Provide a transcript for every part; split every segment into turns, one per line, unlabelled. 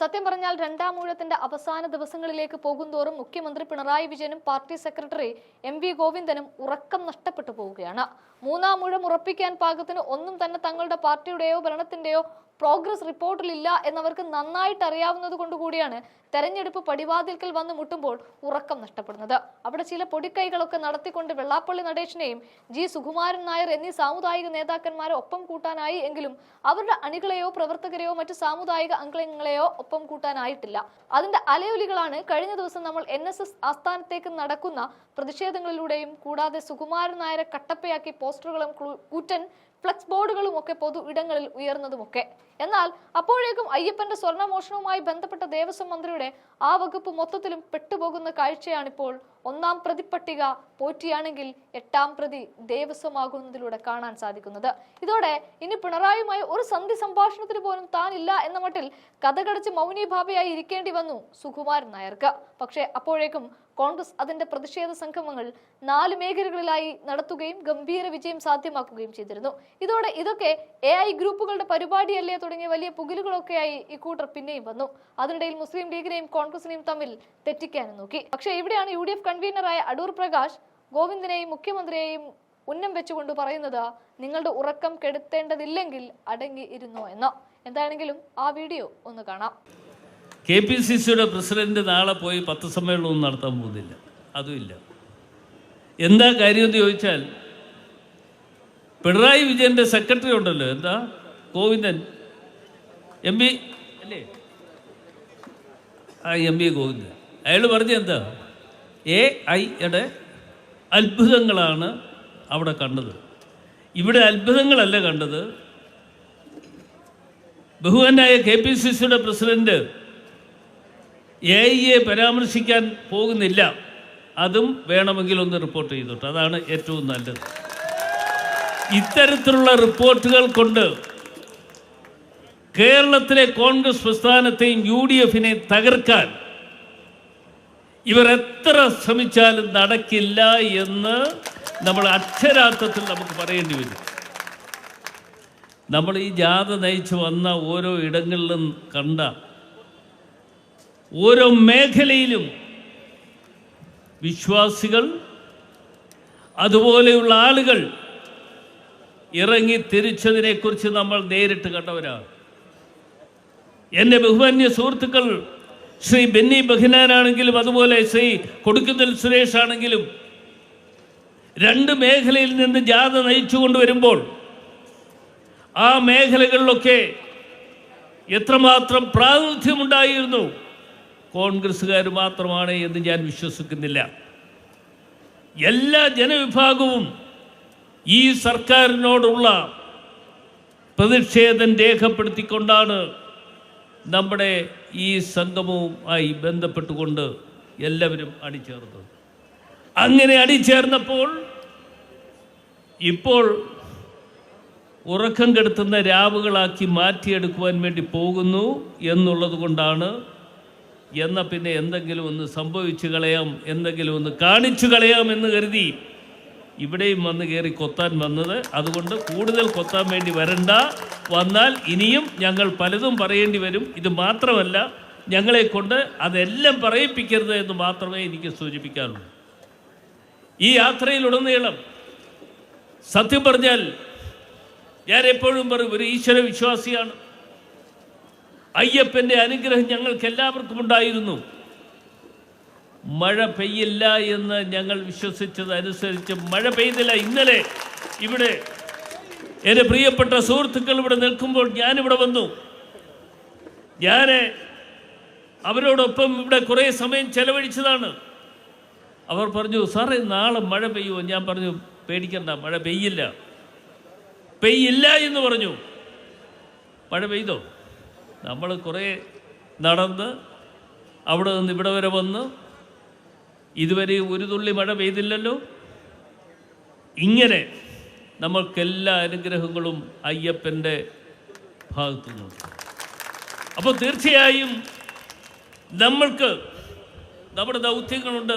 സത്യം പറഞ്ഞാൽ രണ്ടാം ഊഴത്തിന്റെ അവസാന ദിവസങ്ങളിലേക്ക് പോകുന്തോറും മുഖ്യമന്ത്രി പിണറായി വിജയനും പാർട്ടി സെക്രട്ടറി എം വി ഗോവിന്ദനും ഉറക്കം നഷ്ടപ്പെട്ടു പോവുകയാണ്. മൂന്നാം ഊഴം ഉറപ്പിക്കാൻ പാകത്തിന് ഒന്നും തന്നെ തങ്ങളുടെ പാർട്ടിയുടെയോ ഭരണത്തിന്റെയോ പ്രോഗ്രസ് റിപ്പോർട്ടിലില്ല എന്നവർക്ക് നന്നായിട്ട് അറിയാവുന്നത് കൊണ്ടുകൂടിയാണ് തെരഞ്ഞെടുപ്പ് പടിവാതിൽക്കൽ വന്ന് മുട്ടുമ്പോൾ ഉറക്കം നഷ്ടപ്പെടുന്നത്. അവിടെ ചില പൊടിക്കൈകളൊക്കെ നടത്തിക്കൊണ്ട് വെള്ളാപ്പള്ളി നടേശനെയും ജി സുകുമാരൻ നായർ എന്നീ സാമുദായിക നേതാക്കന്മാരെ ഒപ്പം കൂട്ടാനായി എങ്കിലും അവരുടെ അണികളെയോ പ്രവർത്തകരെയോ മറ്റു സാമുദായിക അംഗങ്ങളെയോ ഒപ്പം കൂട്ടാനായിട്ടില്ല. അതിന്റെ അലയൊലികളാണ് കഴിഞ്ഞ ദിവസം നമ്മൾ എൻ ആസ്ഥാനത്തേക്ക് നടക്കുന്ന പ്രതിഷേധങ്ങളിലൂടെയും കൂടാതെ സുകുമാരൻ നായരെ കട്ടപ്പയാക്കി പോസ്റ്ററുകളും കൂറ്റൻ ഫ്ലക്സ് ബോർഡുകളും ഒക്കെ പൊതു ഇടങ്ങളിൽ ഉയർന്നതുമൊക്കെ. എന്നാൽ അപ്പോഴേക്കും അയ്യപ്പന്റെ സ്വർണമോഷണവുമായി ബന്ധപ്പെട്ട ദേവസ്വം മന്ത്രിയുടെ ആ വകുപ്പ് മൊത്തത്തിലും പെട്ടുപോകുന്ന കാഴ്ചയാണിപ്പോൾ ഒന്നാം പ്രതി പ്രതിപ്പട്ടിക പോറ്റിയാണെങ്കിൽ എട്ടാം പ്രതി ദേവസ്വമാകുന്നതിലൂടെ കാണാൻ സാധിക്കുന്നത്. ഇതോടെ ഇനി പിണറായിയുമായി ഒരു സന്ധി സംഭാഷണത്തിന് പോലും താനില്ല എന്ന മട്ടിൽ കഥകടച്ച് മൗനീഭാവയായി ഇരിക്കേണ്ടി വന്നു സുകുമാരൻ നായർക്ക്. പക്ഷേ അപ്പോഴേക്കും കോൺഗ്രസ് അതിന്റെ പ്രതിഷേധ സംഗമങ്ങൾ നാല് മേഖലകളിലായി നടത്തുകയും ഗംഭീര വിജയം സാധ്യമാക്കുകയും ചെയ്തിരുന്നു. ഇതോടെ ഇതൊക്കെ എ ഐ ഗ്രൂപ്പുകളുടെ പരിപാടിയല്ലേ തുടങ്ങിയ വലിയ പുകിലുകളൊക്കെയായി ഇക്കൂട്ടർ പിന്നെയും വന്നു. അതിനിടയിൽ മുസ്ലിം ലീഗിനെയും കോൺഗ്രസിനെയും തമ്മിൽ തെറ്റിക്കാനും നോക്കി. പക്ഷേ ഇവിടെയാണ് യു ഡി എഫ് കൺവീനറായ അടൂർ പ്രകാശ് ഗോവിന്ദനെയും മുഖ്യമന്ത്രിയെയും ഉന്നം വെച്ചുകൊണ്ട് പറയുന്നത് നിങ്ങളുടെ ഉറക്കം കെടുത്തേണ്ടതില്ലെങ്കിൽ അടങ്ങി ഇരുന്നോ എന്ന്. എന്താണെങ്കിലും ആ വീഡിയോ ഒന്ന് കാണാം.
കെ പി സി സിയുടെ പ്രസിഡന്റ് നാളെ പോയി പത്ത് സമ്മേളനമൊന്നും നടത്താൻ പോകുന്നില്ല. അതുമില്ല എന്താ കാര്യമെന്ന് ചോദിച്ചാൽ പിണറായി വിജയന്റെ സെക്രട്ടറി ഉണ്ടല്ലോ. എന്താ? ഗോവിന്ദൻ. എം പി അല്ലേ? ആ എം പി ഗോവിന്ദൻ. അയാൾ പറഞ്ഞ എന്താ? എ ഐയുടെ അത്ഭുതങ്ങളാണ് അവിടെ കണ്ടത്. ഇവിടെ അത്ഭുതങ്ങളല്ല കണ്ടത്. ബഹുമാനായ കെ പി സി സിയുടെ പ്രസിഡന്റ് എ ഐയെ പരാമർശിക്കാൻ പോകുന്നില്ല. അതും വേണമെങ്കിൽ ഒന്ന് റിപ്പോർട്ട് ചെയ്തോട്ടെ. അതാണ് ഏറ്റവും നല്ലത്. ഇത്തരത്തിലുള്ള റിപ്പോർട്ടുകൾ കൊണ്ട് കേരളത്തിലെ കോൺഗ്രസ് പ്രസ്ഥാനത്തെയും യു ഡി എഫിനെ തകർക്കാൻ ഇവർ എത്ര ശ്രമിച്ചാലും നടക്കില്ല എന്ന് നമ്മൾ അക്ഷരാർത്ഥത്തിൽ നമുക്ക് പറയേണ്ടി വരും. നമ്മൾ ഈ ജാഥ നയിച്ച് വന്ന ഓരോ ഇടങ്ങളിലും കണ്ട ഓരോ മേഖലയിലും വിശ്വാസികൾ അതുപോലെയുള്ള ആളുകൾ ഇറങ്ങി തിരിച്ചതിനെക്കുറിച്ച് നമ്മൾ നേരിട്ട് കണ്ടവരാണ്. എന്റെ ബഹുമാന്യ സുഹൃത്തുക്കൾ ശ്രീ ബെന്നി ബഹിനാനാണെങ്കിലും അതുപോലെ ശ്രീ കൊടുക്കുന്നിൽ സുരേഷ് ആണെങ്കിലും രണ്ട് മേഖലയിൽ നിന്ന് ജാഥ നയിച്ചു കൊണ്ടുവരുമ്പോൾ ആ മേഖലകളിലൊക്കെ എത്രമാത്രം പ്രാതിനിധ്യമുണ്ടായിരുന്നു. കോൺഗ്രസ്സുകാർ മാത്രമാണ് എന്ന് ഞാൻ വിശ്വസിക്കുന്നില്ല. എല്ലാ ജനവിഭാഗവും ഈ സർക്കാരിനോടുള്ള പ്രതിഷേധം രേഖപ്പെടുത്തിക്കൊണ്ടാണ് നമ്മുടെ ഈ സംഗമവുമായി ബന്ധപ്പെട്ടുകൊണ്ട് എല്ലാവരും അണിചേർന്നത്. അങ്ങനെ അണിചേർന്നപ്പോൾ ഇപ്പോൾ ഉറക്കം കെടുത്തുന്ന രാവുകളാക്കി മാറ്റിയെടുക്കുവാൻ വേണ്ടി പോകുന്നു എന്നുള്ളത് കൊണ്ടാണ് എന്നാൽ പിന്നെ എന്തെങ്കിലും ഒന്ന് സംഭവിച്ചു കളയാം എന്തെങ്കിലും ഒന്ന് കാണിച്ചു കളയാം എന്ന് കരുതി ഇവിടെയും വന്ന് കയറി കൊത്താൻ വന്നത്. അതുകൊണ്ട് കൂടുതൽ കൊത്താൻ വേണ്ടി വരണ്ട. വന്നാൽ ഇനിയും ഞങ്ങൾ പലതും പറയേണ്ടി വരും. ഇത് മാത്രമല്ല ഞങ്ങളെ കൊണ്ട് അതെല്ലാം പറയിപ്പിക്കരുത് എന്ന് മാത്രമേ എനിക്ക് സൂചിപ്പിക്കാറുള്ളൂ ഈ യാത്രയിലുടനീളം സത്യം പറഞ്ഞാൽ ഞാൻ എപ്പോഴും പറയും ഒരു ഈശ്വര വിശ്വാസിയാണ്. അയ്യപ്പന്റെ അനുഗ്രഹം ഞങ്ങൾക്ക് എല്ലാവർക്കും ഉണ്ടായിരുന്നു. മഴ പെയ്യില്ല എന്ന് ഞങ്ങൾ വിശ്വസിച്ചതനുസരിച്ച് മഴ പെയ്തില്ല. ഇന്നലെ ഇവിടെ എന്റെ പ്രിയപ്പെട്ട സുഹൃത്തുക്കൾ ഇവിടെ നിൽക്കുമ്പോൾ ഞാനിവിടെ വന്നു. ഞാൻ അവരോടൊപ്പം ഇവിടെ കുറേ സമയം ചെലവഴിച്ചതാണ്. അവർ പറഞ്ഞു സാറേ നാളെ മഴ പെയ്യുമോ? ഞാൻ പറഞ്ഞു പേടിക്കണ്ട മഴ പെയ്യില്ല. പെയ്യില്ല എന്ന് പറഞ്ഞു. മഴ പെയ്തോ? നമ്മൾ കുറേ നടന്ന് അവിടെ നിന്ന് ഇവിടെ വരെ വന്ന് ഇതുവരെ ഒരു തുള്ളി മഴ പെയ്തില്ലല്ലോ. ഇങ്ങനെ നമ്മൾക്കെല്ലാ അനുഗ്രഹങ്ങളും അയ്യപ്പന്റെ ഭാഗത്തു നിന്നുണ്ട് അപ്പോൾ തീർച്ചയായും നമ്മൾക്ക് നമ്മുടെ ദൗത്യങ്ങളുണ്ട്.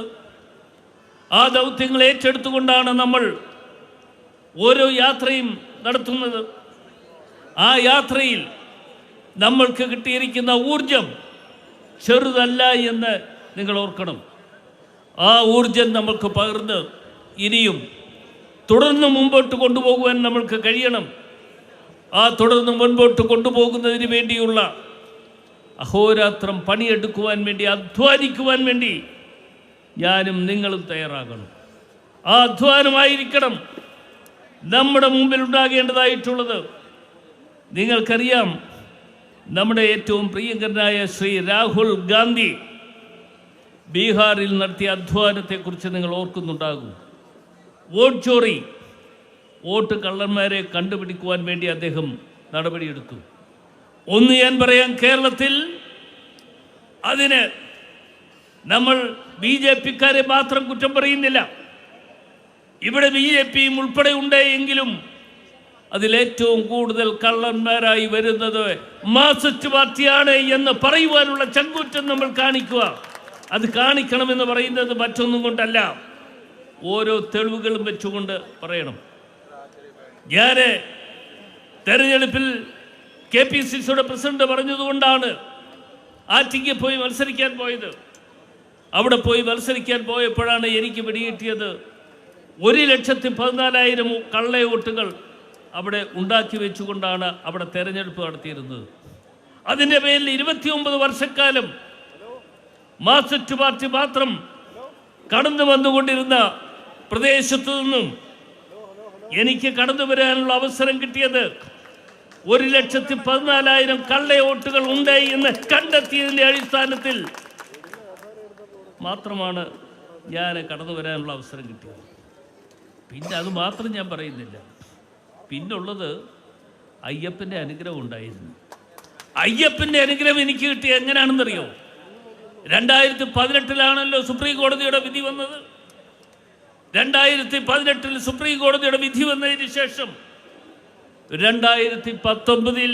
ആ ദൗത്യങ്ങൾ ഏറ്റെടുത്തുകൊണ്ടാണ് നമ്മൾ ഓരോ യാത്രയും നടത്തുന്നത്. ആ യാത്രയിൽ നമ്മൾക്ക് കിട്ടിയിരിക്കുന്ന ഊർജം ചെറുതല്ല എന്ന് നിങ്ങൾ ഓർക്കണം. ആ ഊർജം നമ്മൾക്ക് പകർന്ന് ഇനിയും തുടർന്ന് മുമ്പോട്ട് കൊണ്ടുപോകുവാൻ നമ്മൾക്ക് കഴിയണം. ആ തുടർന്ന് മുൻപോട്ട് കൊണ്ടുപോകുന്നതിന് വേണ്ടിയുള്ള അഹോരാത്രം പണിയെടുക്കുവാൻ വേണ്ടി അധ്വാനിക്കുവാൻ വേണ്ടി ഞാനും നിങ്ങളും തയ്യാറാകണം. ആ അധ്വാനമായിരിക്കണം നമ്മുടെ മുമ്പിൽ ഉണ്ടാകേണ്ടതായിട്ടുള്ളത്. നിങ്ങൾക്കറിയാം നമ്മുടെ ഏറ്റവും പ്രിയങ്കരനായ ശ്രീ രാഹുൽ ഗാന്ധി ബീഹാറിൽ നടത്തിയ അധ്വാനത്തെക്കുറിച്ച് നിങ്ങൾ ഓർക്കുന്നുണ്ടാകും. വോട്ട് ചോറി വോട്ട് കള്ളന്മാരെ കണ്ടുപിടിക്കുവാൻ വേണ്ടി അദ്ദേഹം നടപടിയെടുത്തു. ഒന്ന് ഞാൻ പറയാം കേരളത്തിൽ അതിന് നമ്മൾ ബി ജെ പിക്കാരെ മാത്രം കുറ്റം പറയുന്നില്ല. ഇവിടെ ബി ജെ പിയും ഉൾപ്പെടെ ഉണ്ട് എങ്കിലും അതിലേറ്റവും കൂടുതൽ കള്ളന്മാരായി വരുന്നത് മാസറ്റ് പാർട്ടിയാണ് എന്ന് പറയുവാനുള്ള ചങ്കൂറ്റം നമ്മൾ കാണിക്കുക. അത് കാണിക്കണമെന്ന് പറയുന്നത് മറ്റൊന്നും കൊണ്ടല്ല. ഓരോ തെളിവുകളും വെച്ചുകൊണ്ട് പറയണം. ഞാൻ തെരഞ്ഞെടുപ്പിൽ കെ പി സി സിയുടെ പ്രസിഡന്റ് പറഞ്ഞതുകൊണ്ടാണ് ആറ്റിങ്ങി പോയി മത്സരിക്കാൻ പോയത്. അവിടെ പോയി മത്സരിക്കാൻ പോയപ്പോഴാണ് എനിക്ക് പിടികിട്ടിയത് ഒരു ലക്ഷത്തി പതിനാലായിരം കള്ള വോട്ടുകൾ അവിടെ ഉണ്ടാക്കി വെച്ചുകൊണ്ടാണ് അവിടെ തെരഞ്ഞെടുപ്പ് നടത്തിയിരുന്നത്. അതിന്റെ പേരിൽ ഇരുപത്തിയൊമ്പത് വർഷക്കാലം മാർക്സിസ്റ്റ് പാർട്ടി മാത്രം കടന്നു വന്നുകൊണ്ടിരുന്ന പ്രദേശത്തു നിന്നും എനിക്ക് കടന്നു വരാനുള്ള അവസരം കിട്ടിയത് ഒരു ലക്ഷത്തി പതിനാലായിരം കള്ള വോട്ടുകൾ ഉണ്ട് എന്ന് കണ്ടെത്തിയതിന്റെ അടിസ്ഥാനത്തിൽ മാത്രമാണ് ഞാൻ കടന്നു വരാനുള്ള അവസരം കിട്ടിയത്. പിന്നെ അത് മാത്രം ഞാൻ പറയുന്നില്ല. പിന്നുള്ളത് അയ്യപ്പന്റെ അനുഗ്രഹം ഉണ്ടായിരുന്നു. അയ്യപ്പന്റെ അനുഗ്രഹം എനിക്ക് കിട്ടി എങ്ങനെയാണെന്നറിയോ രണ്ടായിരത്തി പതിനെട്ടിലാണല്ലോ സുപ്രീം കോടതിയുടെ വിധി വന്നത്. രണ്ടായിരത്തി പതിനെട്ടിൽ സുപ്രീം കോടതിയുടെ വിധി വന്നതിന് ശേഷം രണ്ടായിരത്തി പത്തൊമ്പതിൽ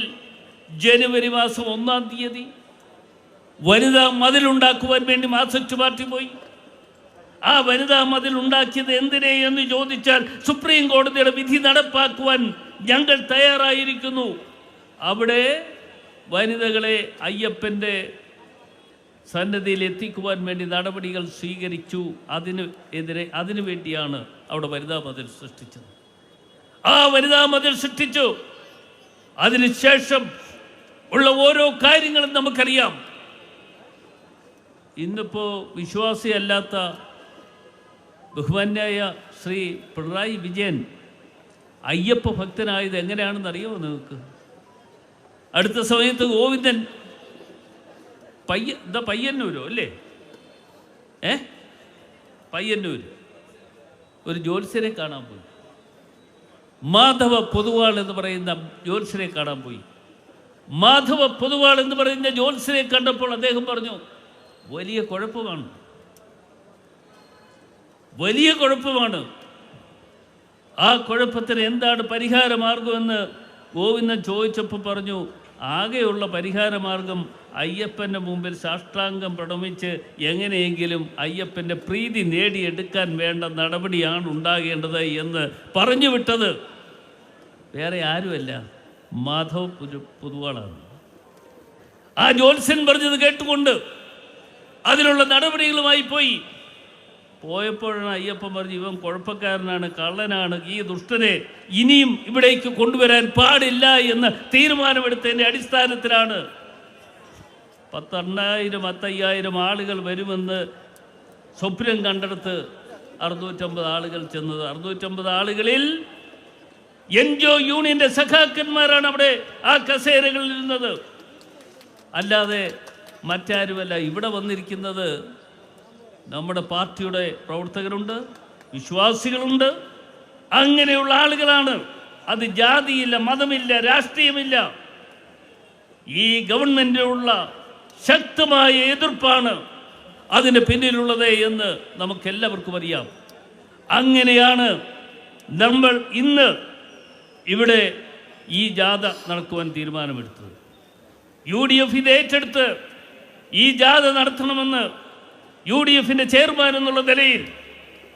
ജനുവരി മാസം ഒന്നാം തീയതി വനിതാ മതിലുണ്ടാക്കുവാൻ വേണ്ടി മാർക്സിസ്റ്റ് പാർട്ടി പോയി. ആ വനിതാ മതിൽ ഉണ്ടാക്കിയത് എന്തിനെ എന്ന് ചോദിച്ചാൽ സുപ്രീം കോടതിയുടെ വിധി നടപ്പാക്കുവാൻ ഞങ്ങൾ തയ്യാറായിരിക്കുന്നു. അവിടെ വനിതകളെ അയ്യപ്പന്റെ സന്നദ്ധയിൽ എത്തിക്കുവാൻ വേണ്ടി നടപടികൾ സ്വീകരിച്ചു. അതിന് എതിരെ അതിനു വേണ്ടിയാണ് അവിടെ വനിതാ മതിൽ സൃഷ്ടിച്ചത്. ആ വനിതാ മതിൽ സൃഷ്ടിച്ചു. അതിനുശേഷം ഉള്ള ഓരോ കാര്യങ്ങളും നമുക്കറിയാം. ഇന്നിപ്പോൾ വിശ്വാസിയല്ലാത്ത ബഹുമാന്യായ ശ്രീ പിണറായി വിജയൻ അയ്യപ്പ ഭക്തനായത് എങ്ങനെയാണെന്ന് അറിയോ നിങ്ങൾക്ക്? അടുത്ത സമയത്ത് ഗോവിന്ദൻ പയ്യ എന്താ പയ്യന്നൂരോ അല്ലേ? ഏ? പയ്യന്നൂർ ഒരു ജ്യോത്സ്യനെ കാണാൻ പോയി. മാധവ പൊതുവാൾ എന്ന് പറയുന്ന ജ്യോത്സ്യനെ കാണാൻ പോയി. മാധവ പൊതുവാൾ എന്ന് പറയുന്ന ജ്യോത്സ്യനെ കണ്ടപ്പോൾ അദ്ദേഹം പറഞ്ഞു വലിയ കുഴപ്പമാണ്. വലിയ കുഴപ്പമാണ്. ആ കുഴപ്പത്തിന് എന്താണ് പരിഹാര മാർഗമെന്ന് ഗോവിന്ദൻ ചോദിച്ചപ്പോൾ പറഞ്ഞു ആകെയുള്ള പരിഹാര മാർഗം അയ്യപ്പന്റെ മുമ്പിൽ സാഷ്ടാംഗം പ്രണമിച്ച് എങ്ങനെയെങ്കിലും അയ്യപ്പന്റെ പ്രീതി നേടിയെടുക്കാൻ വേണ്ട നടപടിയാണ് ഉണ്ടാകേണ്ടത് എന്ന് പറഞ്ഞു വിട്ടത്. വേറെ ആരുമല്ല മാധവ് പുതു പുതുവാളാണ്. ആ ജോത്സ്യൻ പറഞ്ഞത് കേട്ടുകൊണ്ട് അതിനുള്ള നടപടികളുമായി പോയി. പോയപ്പോഴാണ് അയ്യപ്പൻ പറഞ്ഞു ഇവൻ കുഴപ്പക്കാരനാണ് കള്ളനാണ് ഈ ദുഷ്ടനെ ഇനിയും ഇവിടേക്ക് കൊണ്ടുവരാൻ പാടില്ല എന്ന് തീരുമാനമെടുത്തതിന്റെ അടിസ്ഥാനത്തിലാണ്. പത്തെണ്ണായിരം പത്തയ്യായിരം ആളുകൾ വരുമെന്ന് സ്വപ്നം കണ്ടെടുത്ത് അറുന്നൂറ്റമ്പത് ആളുകൾ ചെന്നത്. അറുന്നൂറ്റമ്പത് ആളുകളിൽ എൻ എൻജോ യൂണിയന്റെ സഖാക്കന്മാരാണ് അവിടെ ആ കസേരകളിൽ ഇരുന്നത്. അല്ലാതെ മറ്റാരുമല്ല ഇവിടെ വന്നിരിക്കുന്നത് നമ്മുടെ പാർട്ടിയുടെ പ്രവർത്തകരുണ്ട് വിശ്വാസികളുണ്ട്. അങ്ങനെയുള്ള ആളുകളാണ്. അത് ജാതിയില്ല മതമില്ല രാഷ്ട്രീയമില്ല. ഈ ഗവൺമെന്റിനുള്ള ശക്തമായ എതിർപ്പാണ് അതിന് പിന്നിലുള്ളത് എന്ന് നമുക്കെല്ലാവർക്കും അറിയാം. അങ്ങനെയാണ് നമ്മൾ ഇന്ന് ഇവിടെ ഈ ജാഥ നടക്കുവാൻ തീരുമാനമെടുത്തത്. യു ഡി എഫ് ഇത് ഏറ്റെടുത്ത് ഈ ജാഥ നടത്തണമെന്ന് യു ഡി എഫിന്റെ ചെയർമാൻ എന്നുള്ള നിലയിൽ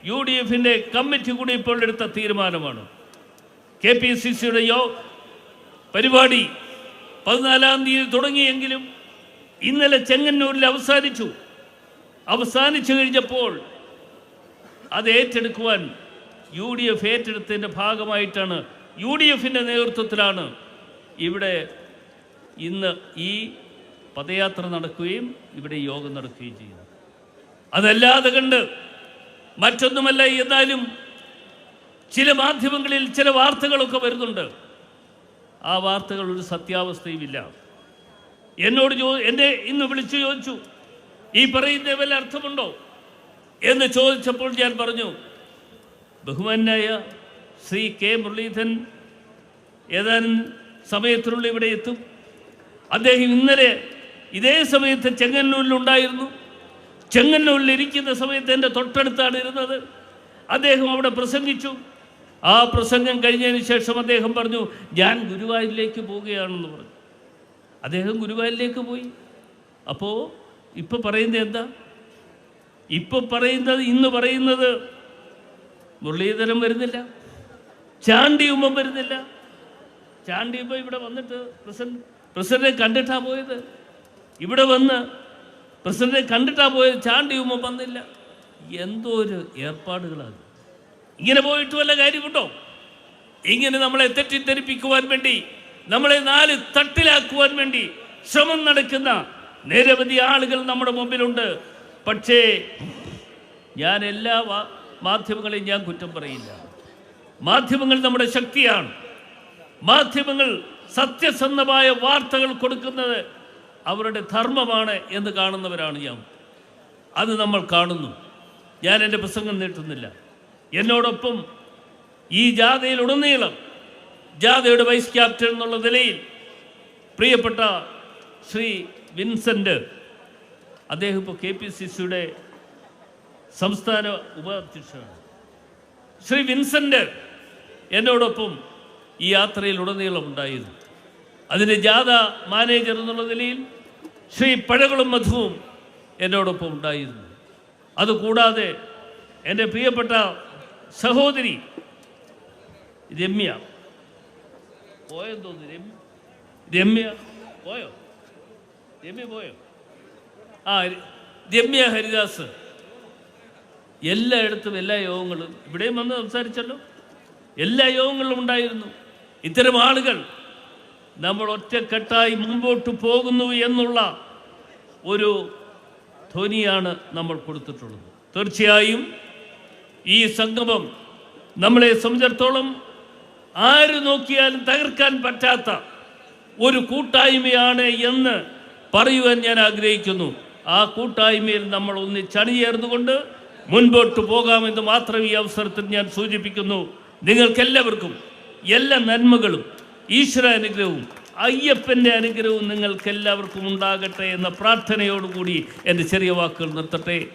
യു ഡി എഫിന്റെ കമ്മിറ്റി കൂടി ഇപ്പോൾ എടുത്ത തീരുമാനമാണ്. കെ പി സി സിയുടെ യോ പരിപാടി പതിനാലാം തീയതി തുടങ്ങിയെങ്കിലും ഇന്നലെ ചെങ്ങന്നൂരിൽ അവസാനിച്ചു. അവസാനിച്ചു കഴിഞ്ഞപ്പോൾ അത് ഏറ്റെടുക്കുവാൻ യു ഡി എഫ് ഏറ്റെടുത്തതിന്റെ ഭാഗമായിട്ടാണ് യു ഡി എഫിന്റെ നേതൃത്വത്തിലാണ് ഇവിടെ ഇന്ന് ഈ പദയാത്ര നടക്കുകയും ഇവിടെ യോഗം നടക്കുകയും ചെയ്യുന്നത്. അതല്ലാതെ കണ്ട് മറ്റൊന്നുമല്ല എന്നാലും ചില മാധ്യമങ്ങളിൽ ചില വാർത്തകളൊക്കെ വരുന്നുണ്ട്. ആ വാർത്തകൾ ഒരു സത്യാവസ്ഥയുമില്ല. എന്നോട് ചോ എന്നെ ഇന്ന് വിളിച്ചു ചോദിച്ചു ഈ പറയുന്ന വല്ല അർത്ഥമുണ്ടോ? എന്ന് ചോദിച്ചപ്പോൾ ഞാൻ പറഞ്ഞു ബഹുമാനായ ശ്രീ കെ. മുരളീധരൻ ഏതാനും സമയത്തിനുള്ളിൽ ഇവിടെ എത്തും. അദ്ദേഹം ഇന്നലെ ഇതേ സമയത്ത് ചെങ്ങന്നൂരിലുണ്ടായിരുന്നു ചെങ്ങന്നൂരിൽ ഇരിക്കുന്ന സമയത്ത് എന്റെ തൊട്ടടുത്താണ് ഇരുന്നത്. അദ്ദേഹം അവിടെ പ്രസംഗിച്ചു. ആ പ്രസംഗം കഴിഞ്ഞതിന് ശേഷം അദ്ദേഹം പറഞ്ഞു ഞാൻ ഗുരുവായൂരിലേക്ക് പോവുകയാണെന്ന് പറഞ്ഞു. അദ്ദേഹം ഗുരുവായൂരിലേക്ക് പോയി. അപ്പോൾ ഇപ്പോൾ പറയുന്നത് എന്താ? ഇപ്പോൾ പറയുന്നത് ഇന്ന് പറയുന്നത് മുരളീധരൻ വരുന്നില്ല ചാണ്ടിയുമ്മൻ വരുന്നില്ല. ചാണ്ടിയുമ്മ ഇവിടെ വന്നിട്ട് പ്രസിഡന്റ് പ്രസിഡന്റിനെ കണ്ടിട്ടാ പോയത്. ഇവിടെ വന്ന് പ്രസിഡന്റിനെ കണ്ടിട്ടാ പോയത്? ചാണ്ടിയുമ്മ വന്നില്ല. എന്തോ ഒരു ഏർപ്പാടുകളാണ് ഇങ്ങനെ പോയിട്ട് വല്ല കാര്യമുണ്ടോ? ഇങ്ങനെ നമ്മളെ തെറ്റിദ്ധരിപ്പിക്കുവാൻ വേണ്ടി നമ്മളെ നാല് തട്ടിലാക്കുവാൻ വേണ്ടി ശ്രമം നടക്കുന്ന നിരവധി ആളുകൾ നമ്മുടെ മുമ്പിലുണ്ട്. പക്ഷേ ഞാൻ എല്ലാ മാധ്യമങ്ങളെയും ഞാൻ കുറ്റം പറയില്ല. മാധ്യമങ്ങൾ നമ്മുടെ ശക്തിയാണ്. മാധ്യമങ്ങൾ സത്യസന്ധമായ വാർത്തകൾ കൊടുക്കുന്നത് അവരുടെ ധർമ്മമാണ് എന്ന് കാണുന്നവരാണ് ഞാൻ. അത് നമ്മൾ കാണുന്നു. ഞാൻ എന്റെ പ്രസംഗം നീട്ടുന്നില്ല. എന്നോടൊപ്പം ഈ ജാഥയിലുടനീളം ജാഥയുടെ വൈസ് ക്യാപ്റ്റൻ എന്നുള്ള നിലയിൽ പ്രിയപ്പെട്ട ശ്രീ വിൻസെന്റ് അദ്ദേഹം ഇപ്പോൾ കെ പി സി സിയുടെ സംസ്ഥാന ഉപാധ്യക്ഷനാണ്. ശ്രീ വിൻസെന്റ് എന്നോടൊപ്പം ഈ യാത്രയിൽ ഉടനീളം ഉണ്ടായിരുന്നു. അതിന്റെ ജാഥ മാനേജർ എന്നുള്ള നിലയിൽ ശ്രീ പഴകളും മധുവും എന്നോടൊപ്പം ഉണ്ടായിരുന്നു. അതുകൂടാതെ എന്റെ പ്രിയപ്പെട്ട സഹോദരി രമ്യ. പോയെന്ന് തോന്നുന്നു രമ്യ? രമ്യ? പോയോ? രമ്യ പോയോ? ആ രമ്യ ഹരിദാസ്. എല്ലായിടത്തും എല്ലാ യോഗങ്ങളും ഇവിടെയും വന്ന് സംസാരിച്ചല്ലോ. എല്ലാ യോഗങ്ങളിലും ഉണ്ടായിരുന്നു. ഇത്തരം ആളുകൾ നമ്മൾ ഒറ്റക്കെട്ടായി മുമ്പോട്ട് പോകുന്നു എന്നുള്ള ഒരു ധ്വനിയാണ് നമ്മൾ കൊടുത്തിട്ടുള്ളത്. തീർച്ചയായും ഈ സംഗമം നമ്മളെ സംബന്ധിച്ചിടത്തോളം ആര് നോക്കിയാലും തകർക്കാൻ പറ്റാത്ത ഒരു കൂട്ടായ്മയാണ് എന്ന് പറയുവാൻ ഞാൻ ആഗ്രഹിക്കുന്നു. ആ കൂട്ടായ്മയിൽ നമ്മൾ ഒന്നിച്ചണിചേർന്നുകൊണ്ട് മുൻപോട്ട് പോകാമെന്ന് മാത്രം ഈ അവസരത്തിൽ ഞാൻ സൂചിപ്പിക്കുന്നു. നിങ്ങൾക്കെല്ലാവർക്കും എല്ലാ നന്മകളും ഈശ്വര അനുഗ്രഹവും അയ്യപ്പന്റെ അനുഗ്രഹവും നിങ്ങൾക്കെല്ലാവർക്കും ഉണ്ടാകട്ടെ എന്ന പ്രാർത്ഥനയോടുകൂടി എന്റെ ചെറിയ വാക്കുകൾ നിർത്തട്ടെ.